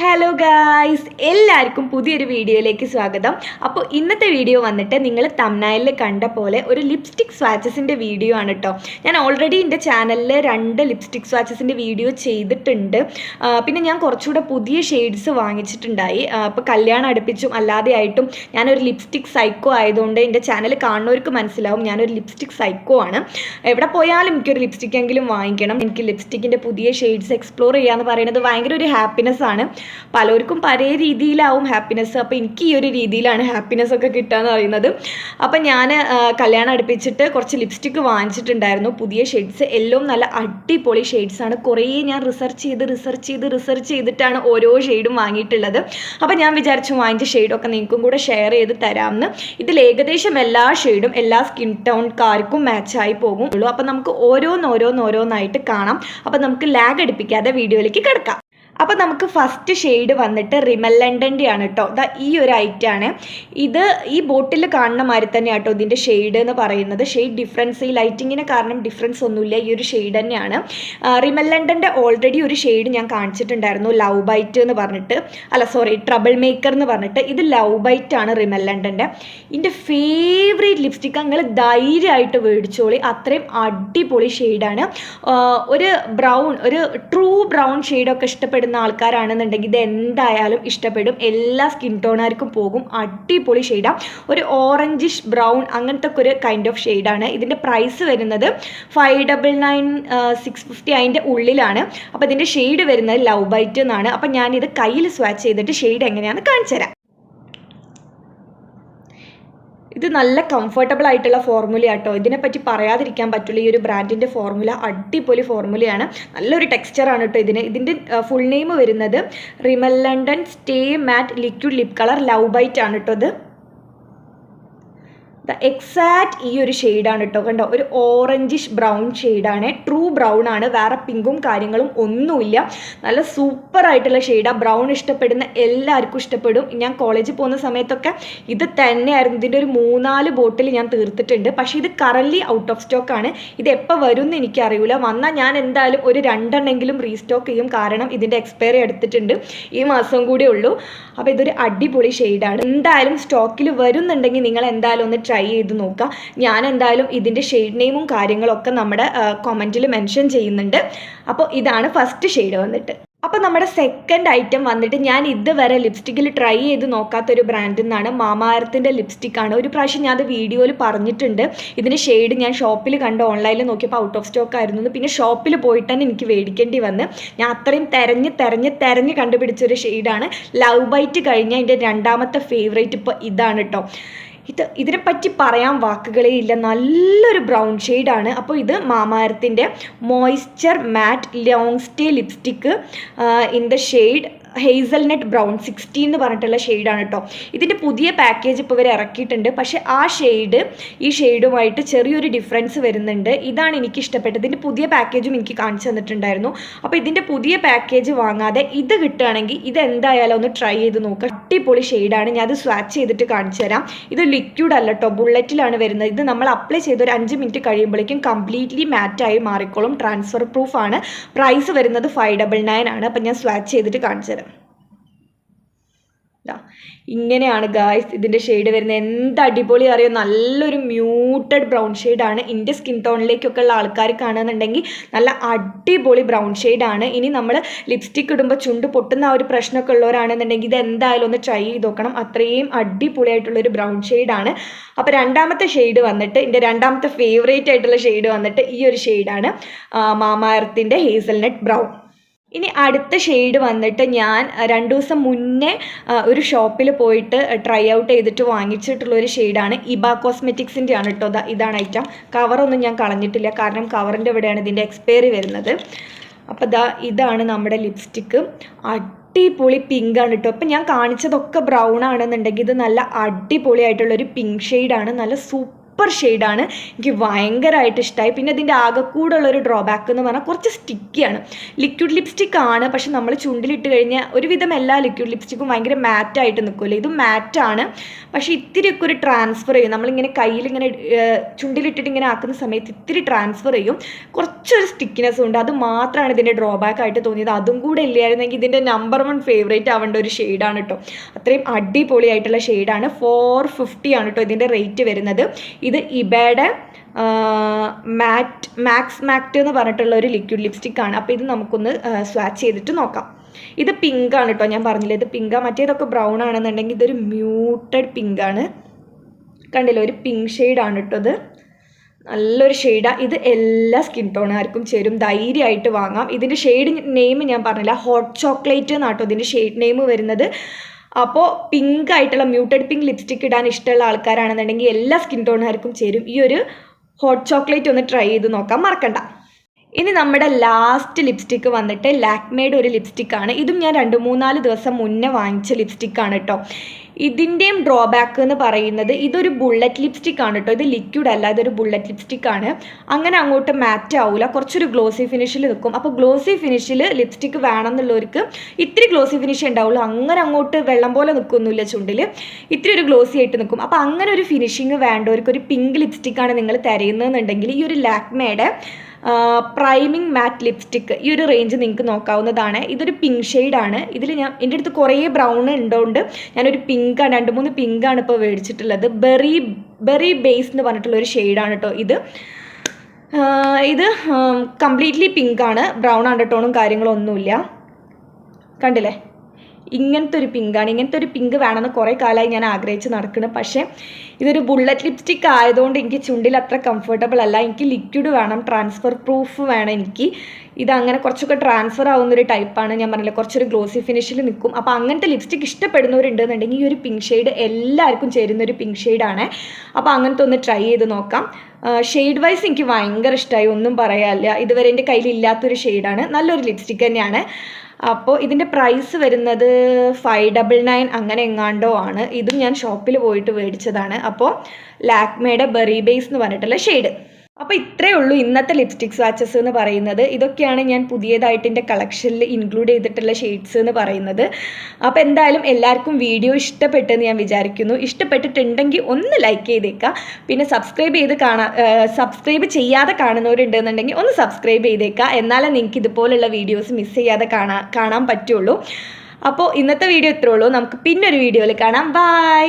Hello guys എല്ലാവർക്കും പുതിയൊരു വീഡിയോയിലേക്ക് സ്വാഗതം. അപ്പോൾ ഇന്നത്തെ വീഡിയോ വന്നിട്ട് നിങ്ങൾ തമ്നായിൽ കണ്ട പോലെ ഒരു ലിപ്സ്റ്റിക് സ്വാച്ചസിന്റെ വീഡിയോ ആണ് കേട്ടോ ഞാൻ ഓൾറെഡി എന്റെ ചാനലിൽ രണ്ട് ലിപ്സ്റ്റിക് സ്വാച്ചസിന്റെ വീഡിയോ ചെയ്തിട്ടുണ്ട്. പിന്നെ ഞാൻ കുറച്ചുകൂടെ പുതിയ ഷെയ്ഡ്സ് വാങ്ങിച്ചിട്ടുണ്ടായി. അപ്പോൾ കല്യാണം അടുപ്പിച്ചും അല്ലാതെ ആയിട്ടും ഞാനൊരു ലിപ്സ്റ്റിക് സൈക്കോ ആയതുകൊണ്ട് എന്റെ ചാനൽ കാണുന്നവർക്ക് മനസ്സിലാവും ഞാനൊരു ലിപ്സ്റ്റിക് സൈക്കോ ആണ്. എവിടെ പോയാലും എനിക്കൊരു ലിപ്സ്റ്റിക് എങ്കിലും വാങ്ങിക്കണം. എനിക്ക് ലിപ്സ്റ്റിക്കിന്റെ പുതിയ ഷെയ്ഡ്സ് എക്സ്പ്ലോർ ചെയ്യാന്ന് പറയുന്നത് ഭയങ്കര ഒരു ഹാപ്പിനെസ് ആണ്. പലർക്കും പല രീതിയിലാവും ഹാപ്പിനെസ് അപ്പോൾ എനിക്ക് ഈ ഒരു രീതിയിലാണ് ഹാപ്പിനെസ് ഒക്കെ കിട്ടുക എന്ന് പറയുന്നത്. അപ്പം ഞാൻ കല്യാണം അടുപ്പിച്ചിട്ട് കുറച്ച് ലിപ്സ്റ്റിക്ക് വാങ്ങിച്ചിട്ടുണ്ടായിരുന്നു. പുതിയ ഷെയ്ഡ്സ് എല്ലാം നല്ല അടിപൊളി ഷെയ്ഡ്സ് ആണ്. കുറേ ഞാൻ റിസർച്ച് ചെയ്ത് റിസർച്ച് ചെയ്ത് റിസർച്ച് ചെയ്തിട്ടാണ് ഓരോ ഷെയ്ഡും വാങ്ങിയിട്ടുള്ളത്. അപ്പം ഞാൻ വിചാരിച്ചു വാങ്ങിച്ച ഷെയ്ഡൊക്കെ നിങ്ങൾക്കും കൂടെ ഷെയർ ചെയ്ത് തരാമെന്ന്. ഇതിൽ ഏകദേശം എല്ലാ ഷെയ്ഡും എല്ലാ സ്കിൻ ടോൺകാർക്കും മാച്ചായി പോകും. ഉള്ളൂ അപ്പം നമുക്ക് ഓരോന്നോരോന്നോരോന്നായിട്ട് കാണാം. അപ്പം നമുക്ക് ലാഗ് അടിപ്പിക്കാതെ വീഡിയോയിലേക്ക് കിടക്കാം. അപ്പോൾ നമുക്ക് ഫസ്റ്റ് ഷെയ്ഡ് വന്നിട്ട് റിമല്ലണ്ടന്റെ ആണ് കേട്ടോ ദാ ഈ ഒരു ഐറ്റം ആണ്. ഇത് ഈ ബോട്ടിൽ കാണുന്ന മാതിരി തന്നെ കേട്ടോ ഇതിന്റെ ഷെയ്ഡ് എന്ന് പറയുന്നത്. ഷെയ്ഡ് ഡിഫറൻസ് ഈ ലൈറ്റിങ്ങിന് കാരണം ഡിഫറൻസ് ഒന്നുമില്ല. ഈ ഒരു ഷെയ്ഡ് തന്നെയാണ്. റിമല്ലണ്ടന്റെ ഓൾറെഡി ഒരു ഷെയ്ഡ് ഞാൻ കാണിച്ചിട്ടുണ്ടായിരുന്നു. ലവ് ബൈറ്റ് എന്ന് പറഞ്ഞിട്ട്. അല്ല സോറി ട്രബിൾ മേക്കർ എന്ന് പറഞ്ഞിട്ട്. ഇത് ലവ് ബൈറ്റ് ആണ് റിമല്ലണ്ടന്റെ ഇതിന്റെ ഫേവറേറ്റ് ലിപ്സ്റ്റിക്ക് നിങ്ങൾ ധൈര്യമായിട്ട് മേടിച്ചോളി. അത്രയും അടിപൊളി ഷെയ്ഡാണ് ഒരു ബ്രൗൺ ഒരു ട്രൂ ബ്രൗൺ ഷെയ്ഡൊക്കെ ഇഷ്ടപ്പെടുന്ന ആൾക്കാരാണെന്നുണ്ടെങ്കിൽ ഇത് എന്തായാലും ഇഷ്ടപ്പെടും. എല്ലാ സ്കിൻ ടോണുകാർക്കും പോകും. അടിപൊളി ഷെയ്ഡാണ് ഒരു ഓറഞ്ചിഷ് ബ്രൗൺ അങ്ങനത്തെ ഒരു കൈൻഡ് ഓഫ് ഷെയ്ഡാണ് ഇതിന്റെ പ്രൈസ് വരുന്നത് five double nine six fifty അതിന്റെ ഉള്ളിലാണ്. അപ്പോൾ ഇതിന്റെ ഷെയ്ഡ് വരുന്നത് ലവ് ബൈറ്റ് എന്നാണ്. അപ്പോൾ ഞാനിത് കയ്യിൽ സ്വാച്ച് ചെയ്തിട്ട് ഷെയ്ഡ് എങ്ങനെയാണെന്ന് കാണിച്ചു തരാം ഇത് നല്ല കംഫർട്ടബിൾ ആയിട്ടുള്ള ഫോർമുലയാട്ടോ ഇതിനെപ്പറ്റി പറയാതിരിക്കാൻ പറ്റില്ല ഈ ഒരു ബ്രാൻഡിന്റെ ഫോർമുല അടിപൊളി ഫോർമുലയാണ് നല്ലൊരു ടെക്സ്ചറാണ് കേട്ടോ ഇതിന്. ഇതിന്റെ ഫുൾ നെയിം വരുന്നത് Rimmel London stay matte liquid lip colour love bite ആണ് കേട്ടോ ഇത്. ദ എക്സാക്റ്റ് ഈ ഒരു ഷെയ്ഡാണ് കേട്ടോ കണ്ടോ? ഒരു ഓറഞ്ചിഷ് ബ്രൗൺ ഷെയ്ഡാണ് ട്രൂ ബ്രൗൺ ആണ്. വേറെ പിങ്കും കാര്യങ്ങളും ഒന്നുമില്ല. നല്ല സൂപ്പർ ആയിട്ടുള്ള ഷെയ്ഡാണ് ബ്രൗൺ ഇഷ്ടപ്പെടുന്ന എല്ലാവർക്കും ഇഷ്ടപ്പെടും. ഞാൻ കോളേജിൽ പോകുന്ന സമയത്തൊക്കെ ഇത് തന്നെയായിരുന്നു. ഇതിന്റെ ഒരു മൂന്നാൽ ബോട്ടിൽ ഞാൻ തീർത്തിട്ടുണ്ട്. പക്ഷേ ഇത് കറൻലി ഔട്ട് ഓഫ് സ്റ്റോക്ക് ആണ്. ഇത് എപ്പോൾ വരും എന്ന് എനിക്കറിയില്ല വന്നാൽ ഞാൻ എന്തായാലും ഒരു രണ്ടെണ്ണെങ്കിലും റീസ്റ്റോക്ക് ചെയ്യും. കാരണം ഇതിന്റെ എക്സ്പയറി എടുത്തിട്ടുണ്ട്. ഈ മാസം കൂടെ ഉള്ളൂ. അപ്പോൾ ഇതൊരു അടിപൊളി ഷെയ്ഡാണ് എന്തായാലും സ്റ്റോക്കിൽ വരുന്നുണ്ടെങ്കിൽ നിങ്ങൾ എന്തായാലും ഒന്ന് ട്രൈ ചെയ്ത് നോക്കുക ഞാൻ എന്തായാലും ഇതിന്റെ ഷെയ്ഡ് നെയിമും കാര്യങ്ങളൊക്കെ നമ്മുടെ കൊമന്റിൽ മെൻഷൻ ചെയ്യുന്നുണ്ട്. അപ്പോൾ ഇതാണ് ഫസ്റ്റ് ഷെയ്ഡ് വന്നിട്ട്. അപ്പോൾ നമ്മുടെ സെക്കൻഡ് ഐറ്റം വന്നിട്ട് ഞാൻ ഇതുവരെ ലിപ്സ്റ്റിക്കിൽ ട്രൈ ചെയ്ത് നോക്കാത്തൊരു ബ്രാൻഡിൽ നിന്നാണ് മാമാരത്തിന്റെ ലിപ്സ്റ്റിക്കാണ് ഒരു പ്രാവശ്യം ഞാൻ അത് വീഡിയോയിൽ പറഞ്ഞിട്ടുണ്ട്. ഇതിന്റെ ഷെയ്ഡ് ഞാൻ ഷോപ്പിൽ കണ്ട് ഓൺലൈനിൽ നോക്കിയപ്പോൾ ഔട്ട് ഓഫ് സ്റ്റോക്ക് ആയിരുന്നു പിന്നെ ഷോപ്പിൽ പോയിട്ട് തന്നെ എനിക്ക് മേടിക്കേണ്ടി വന്ന്. ഞാൻ അത്രയും തെരഞ്ഞ് തെരഞ്ഞ് തെരഞ്ഞ് കണ്ടുപിടിച്ചൊരു ഷെയ്ഡാണ് ലവ് ബൈറ്റ് കഴിഞ്ഞ എന്റെ രണ്ടാമത്തെ ഫേവറേറ്റ് ഇപ്പോൾ ഇതാണ് കേട്ടോ ഇത് ഇതിനെപ്പറ്റി പറയാൻ വാക്കുകളേ ഇല്ല. നല്ലൊരു ബ്രൗൺ ഷെയ്ഡാണ് അപ്പോൾ ഇത് മാമാരത്തിന്റെ moisture matte long stay lipstick in the shade hazelnut brown sixty എന്ന് പറഞ്ഞിട്ടുള്ള ഷെയ്ഡാണ് കേട്ടോ ഇതിന്റെ പുതിയ പാക്കേജ് ഇപ്പോൾ ഇവർ ഇറക്കിയിട്ടുണ്ട്. പക്ഷേ ആ ഷെയ്ഡ് ഈ ഷെയ്ഡുമായിട്ട് ചെറിയൊരു ഡിഫറൻസ് വരുന്നുണ്ട്. ഇതാണ് എനിക്ക് ഇഷ്ടപ്പെട്ടത്. ഇതിന്റെ പുതിയ പാക്കേജും എനിക്ക് കാണിച്ചു തന്നിട്ടുണ്ടായിരുന്നു. അപ്പോൾ ഇതിന്റെ പുതിയ പാക്കേജ് വാങ്ങാതെ ഇത് കിട്ടുകയാണെങ്കിൽ ഇത് എന്തായാലും ഒന്ന് ട്രൈ ചെയ്ത് നോക്കുക അടിപൊളി ഷെയ്ഡാണ് ഞാൻ അത് സ്വാച്ച് ചെയ്തിട്ട് കാണിച്ചു തരാം. ഇത് ലിക്വിഡ് അല്ല കേട്ടോ ബുള്ളറ്റിലാണ് വരുന്നത്. ഇത് നമ്മൾ അപ്ലൈ ചെയ്ത് ഒരു അഞ്ച് മിനിറ്റ് കഴിയുമ്പോഴേക്കും കംപ്ലീറ്റ്ലി മാറ്റായി മാറിക്കോളും. ട്രാൻസ്ഫർ പ്രൂഫ് ആണ്. പ്രൈസ് വരുന്നത് ഫൈവ് ഡബിൾ നയൻ ആണ്. അപ്പം ഞാൻ സ്വാച്ച് ചെയ്തിട്ട് കാണിച്ചു തരാം. ഇങ്ങനെയാണ് ഗായ്സ് ഇതിന്റെ ഷെയ്ഡ് വരുന്നത്. എന്ത് അടിപൊളി അറിയോ? നല്ലൊരു മ്യൂട്ടഡ് ബ്രൗൺ ഷെയ്ഡാണ് എന്റെ സ്കിൻ ടോണിലേക്കൊക്കെ ഉള്ള ആൾക്കാർ കാണുന്നുണ്ടെങ്കിൽ നല്ല അടിപൊളി ബ്രൗൺ ഷെയ്ഡാണ് ഇനി നമ്മൾ ലിപ്സ്റ്റിക് ഇടുമ്പോൾ ചുണ്ട് പൊട്ടുന്ന ആ ഒരു പ്രശ്നമൊക്കെ ഉള്ളവരാണെന്നുണ്ടെങ്കിൽ ഇത് എന്തായാലും ഒന്ന് ട്രൈ ചെയ്ത് നോക്കണം. അത്രയും അടിപൊളിയായിട്ടുള്ളൊരു ബ്രൗൺ ഷെയ്ഡാണ് അപ്പോൾ രണ്ടാമത്തെ ഷെയ്ഡ് വന്നിട്ട് എന്റെ രണ്ടാമത്തെ ഫേവറേറ്റ് ആയിട്ടുള്ള ഷെയ്ഡ് വന്നിട്ട് ഈ ഒരു ഷെയ്ഡാണ് മാമാർത്തിന്റെ ഹേസൽനട്ട് ബ്രൗൺ ഇനി അടുത്ത ഷെയ്ഡ് വന്നിട്ട് ഞാൻ രണ്ട് ദിവസം മുന്നേ ഒരു ഷോപ്പിൽ പോയിട്ട് ട്രൈ ഔട്ട് ചെയ്തിട്ട് വാങ്ങിച്ചിട്ടുള്ള ഒരു ഷെയ്ഡാണ് ഇബ കോസ്മെറ്റിക്സിന്റെ ആണ് കേട്ടോ ഇതാണ് ഐറ്റം കവറൊന്നും ഞാൻ കളഞ്ഞിട്ടില്ല കാരണം കവറിന്റെ ഇവിടെയാണ് ഇതിന്റെ എക്സ്പയറി വരുന്നത്. അപ്പോൾ ദാ ഇതാണ് നമ്മുടെ ലിപ്സ്റ്റിക്ക് അടിപൊളി പിങ്ക് ആണ് കേട്ടോ അപ്പം ഞാൻ കാണിച്ചതൊക്കെ ബ്രൗൺ ആണെന്നുണ്ടെങ്കിൽ ഇത് നല്ല അടിപൊളിയായിട്ടുള്ളൊരു പിങ്ക് ഷെയ്ഡാണ് നല്ല സൂപ്പർ സൂപ്പർ ഷെയ്ഡാണ്. എനിക്ക് ഭയങ്കരമായിട്ട് ഇഷ്ടമായി പിന്നെ ഇതിന്റെ ഒരു ഡ്രോബാക്ക് എന്ന് പറഞ്ഞാൽ കുറച്ച് സ്റ്റിക്കിയാണ് ലിക്വിഡ് ലിപ്സ്റ്റിക് ആണ്. പക്ഷെ നമ്മൾ ചുണ്ടിലിട്ട് കഴിഞ്ഞാൽ ഒരുവിധം എല്ലാ ലിക്വിഡ് ലിപ്സ്റ്റിക്കും ഭയങ്കര മാറ്റായിട്ട് നിൽക്കുമല്ലോ. ഇത് മാറ്റാണ് പക്ഷേ ഇത്തിരിയൊക്കെ ഒരു ട്രാൻസ്ഫർ ചെയ്യും. നമ്മളിങ്ങനെ കയ്യിലിങ്ങനെ ചുണ്ടിലിട്ടിട്ട് ഇങ്ങനെ ആക്കുന്ന സമയത്ത് ഇത്തിരി ട്രാൻസ്ഫർ ചെയ്യും. കുറച്ചൊരു സ്റ്റിക്കിനെസ് ഉണ്ട്. അത് മാത്രമാണ് ഇതിന്റെ ഡ്രോബാക്ക് ആയിട്ട് തോന്നിയത്. അതും കൂടെ ഇല്ലായിരുന്നെങ്കിൽ ഇതിന്റെ നമ്പർ വൺ ഫേവറേറ്റ് ആവേണ്ട ഒരു ഷെയ്ഡാണ് കേട്ടോ അത്രയും അടിപൊളിയായിട്ടുള്ള ഷെയ്ഡാണ്. ഫോർ ഫിഫ്റ്റി ആണ് കേട്ടോ ഇതിന്റെ റേറ്റ് വരുന്നത്. ഇത് ഇബയുടെ മാറ്റ് മാക്സ് മാക്റ്റ് എന്ന് പറഞ്ഞിട്ടുള്ള ഒരു ലിക്വിഡ് ലിപ്സ്റ്റിക് ആണ്. അപ്പോൾ ഇത് നമുക്കൊന്ന് സ്വാച്ച് ചെയ്തിട്ട് നോക്കാം. ഇത് പിങ്ക് ആണ് കേട്ടോ ഞാൻ പറഞ്ഞില്ല ഇത് പിങ്കാ മറ്റേതൊക്കെ ബ്രൗൺ ആണെന്നുണ്ടെങ്കിൽ ഇതൊരു മ്യൂട്ടഡ് പിങ്ക് ആണ്. കണ്ടില്ലേ ഒരു പിങ്ക് ഷെയ്ഡാണ് കേട്ടോ ഇത്. നല്ലൊരു ഷെയ്ഡാണ് ഇത് എല്ലാ സ്കിൻ ടോണുകാർക്കും ചേരും. ധൈര്യമായിട്ട് വാങ്ങാം. ഇതിന്റെ ഷെയ്ഡ് നെയിം ഞാൻ പറഞ്ഞില്ല. ഹോട്ട് ചോക്ലേറ്റ് എന്നാട്ടോ ഇതിന്റെ ഷെയ്ഡ് നെയിം വരുന്നത്. അപ്പോൾ പിങ്ക് ആയിട്ടുള്ള മ്യൂട്ടഡ് പിങ്ക് ലിപ്സ്റ്റിക് ഇടാൻ ഇഷ്ടമുള്ള ആൾക്കാരാണെന്നുണ്ടെങ്കിൽ എല്ലാ സ്കിൻ ടോണുകാർക്കും ചേരും. ഈ ഒരു ഹോട്ട് ചോക്ലേറ്റ് ഒന്ന് ട്രൈ ചെയ്ത് നോക്കാം. മറക്കണ്ട. ഇനി നമ്മുടെ ലാസ്റ്റ് ലിപ്സ്റ്റിക്ക് വന്നിട്ട് ലാക്മേയുടെ ഒരു ലിപ്സ്റ്റിക്കാണ് ഇതും ഞാൻ രണ്ട് മൂന്നാൽ ദിവസം മുന്നേ വാങ്ങിച്ച ലിപ്സ്റ്റിക്കാണ് കേട്ടോ ഇതിന്റെയും ഡ്രോബാക്ക് എന്ന് പറയുന്നത് ഇതൊരു ബുള്ളറ്റ് ലിപ്സ്റ്റിക് ആണ് കേട്ടോ ഇത് ലിക്വിഡ് അല്ല ഇതൊരു ബുള്ളറ്റ് ലിപ്സ്റ്റിക് ആണ്. അങ്ങനെ അങ്ങോട്ട് മാറ്റ് ആവില്ല കുറച്ചൊരു ഗ്ലോസി ഫിനിഷിൽ നിൽക്കും അപ്പോൾ ഗ്ലോസി ഫിനിഷിൽ ലിപ്സ്റ്റിക്ക് വേണമെന്നുള്ളവർക്ക് ഇത്തിരി ഗ്ലോസി ഫിനിഷ് ഉണ്ടാവുള്ളൂ. അങ്ങനെ അങ്ങോട്ട് വെള്ളം പോലെ നിൽക്കുന്നില്ല ചുണ്ടിൽ ഇത്തിരി ഒരു ഗ്ലോസി ആയിട്ട് നിൽക്കും. അപ്പോൾ അങ്ങനെ ഒരു ഫിനിഷിങ് വേണ്ടവർക്ക് ഒരു പിങ്ക് ലിപ്സ്റ്റിക്കാണ് നിങ്ങൾ തിരയുന്നതെന്നുണ്ടെങ്കിൽ ഈ ഒരു ലാക്മേയുടെ പ്രൈമിങ് മാറ്റ് ലിപ്സ്റ്റിക്ക് ഈ ഒരു റേഞ്ച് നിങ്ങൾക്ക് നോക്കാവുന്നതാണ്. ഇതൊരു പിങ്ക് ഷെയ്ഡാണ് ഇതിൽ ഞാൻ എന്റെ അടുത്ത് കുറേ ബ്രൗൺ ഉണ്ടോണ്ട് ഞാനൊരു പിങ്കാണ് രണ്ട് മൂന്ന് പിങ്കാണ് ഇപ്പോൾ മേടിച്ചിട്ടുള്ളത്. ബെറി ബെറി ബേസ് എന്ന് പറഞ്ഞിട്ടുള്ള ഒരു ഷെയ്ഡാണ് കേട്ടോ ഇത്. ഇത് കംപ്ലീറ്റ്ലി പിങ്കാണ് ബ്രൗൺ അണ്ടർടോണും കാര്യങ്ങളൊന്നുമില്ല. കണ്ടില്ലേ? ഇങ്ങനത്തെ ഒരു പിങ്കാണ് ഇങ്ങനത്തെ ഒരു പിങ്ക് വേണമെന്ന് കുറേ കാലമായി ഞാൻ ആഗ്രഹിച്ച് നടക്കണം പക്ഷേ ഇതൊരു ബുള്ളറ്റ് ലിപ്സ്റ്റിക് ആയതുകൊണ്ട് എനിക്ക് ചുണ്ടിൽ അത്ര കംഫർട്ടബിൾ അല്ല. എനിക്ക് ലിക്വിഡ് വേണം ട്രാൻസ്ഫർ പ്രൂഫ് വേണം എനിക്ക്. ഇതങ്ങനെ കുറച്ചൊക്കെ ട്രാൻസ്ഫർ ആവുന്ന ഒരു ടൈപ്പാണ് ഞാൻ പറഞ്ഞില്ല. കുറച്ചൊരു ഗ്ലോസി ഫിനിഷിൽ നിൽക്കും. അപ്പോൾ അങ്ങനത്തെ ലിപ്സ്റ്റിക് ഇഷ്ടപ്പെടുന്നവരുണ്ടെന്നുണ്ടെങ്കിൽ ഈ ഒരു പിങ്ക് ഷെയ്ഡ് എല്ലാവർക്കും ചേരുന്ന ഒരു പിങ്ക് ഷെയ്ഡാണ് അപ്പോൾ അങ്ങനത്തെ ഒന്ന് ട്രൈ ചെയ്ത് നോക്കാം. ഷെയ്ഡ് വൈസ് എനിക്ക് ഭയങ്കര ഇഷ്ടമായി ഒന്നും പറയാനില്ല. ഇതുവരെ എന്റെ കയ്യിൽ ഇല്ലാത്തൊരു ഷെയ്ഡാണ് നല്ലൊരു ലിപ്സ്റ്റിക് തന്നെയാണ്. അപ്പോൾ ഇതിന്റെ പ്രൈസ് വരുന്നത് ഫൈവ് ഡബിൾ നയൻ അങ്ങനെ എങ്ങാണ്ടോ ആണ്. ഇതും ഞാൻ ഷോപ്പിൽ പോയിട്ട് മേടിച്ചതാണ്. അപ്പോൾ ലാക്മേയുടെ ബെറി ബേസ് എന്ന് പറഞ്ഞിട്ടുള്ള ഷെയ്ഡ് അപ്പോൾ ഇത്രയേ ഉള്ളൂ ഇന്നത്തെ ലിപ്സ്റ്റിക് സ്വാച്ചസ് എന്ന് പറയുന്നത്. ഇതൊക്കെയാണ് ഞാൻ പുതിയതായിട്ട് എന്റെ കളക്ഷനിൽ ഇൻക്ലൂഡ് ചെയ്തിട്ടുള്ള ഷെയ്ഡ്സ് എന്ന് പറയുന്നത്. അപ്പോൾ എന്തായാലും എല്ലാവർക്കും വീഡിയോ ഇഷ്ടപ്പെട്ടെന്ന് ഞാൻ വിചാരിക്കുന്നു. ഇഷ്ടപ്പെട്ടിട്ടുണ്ടെങ്കിൽ ഒന്ന് ലൈക്ക് ചെയ്തേക്കുക പിന്നെ സബ്സ്ക്രൈബ് ചെയ്ത് കാണാ സബ്സ്ക്രൈബ് ചെയ്യാതെ കാണുന്നവരുണ്ടെന്നുണ്ടെങ്കിൽ ഒന്ന് സബ്സ്ക്രൈബ് ചെയ്തേക്കുക എന്നാലേ നിങ്ങൾക്ക് ഇതുപോലുള്ള വീഡിയോസ് മിസ് ചെയ്യാതെ കാണാൻ കാണാൻ പറ്റുള്ളൂ. അപ്പോൾ ഇന്നത്തെ വീഡിയോ ഇത്രേ ഉള്ളൂ. നമുക്ക് പിന്നൊരു വീഡിയോയിൽ കാണാം. ബൈ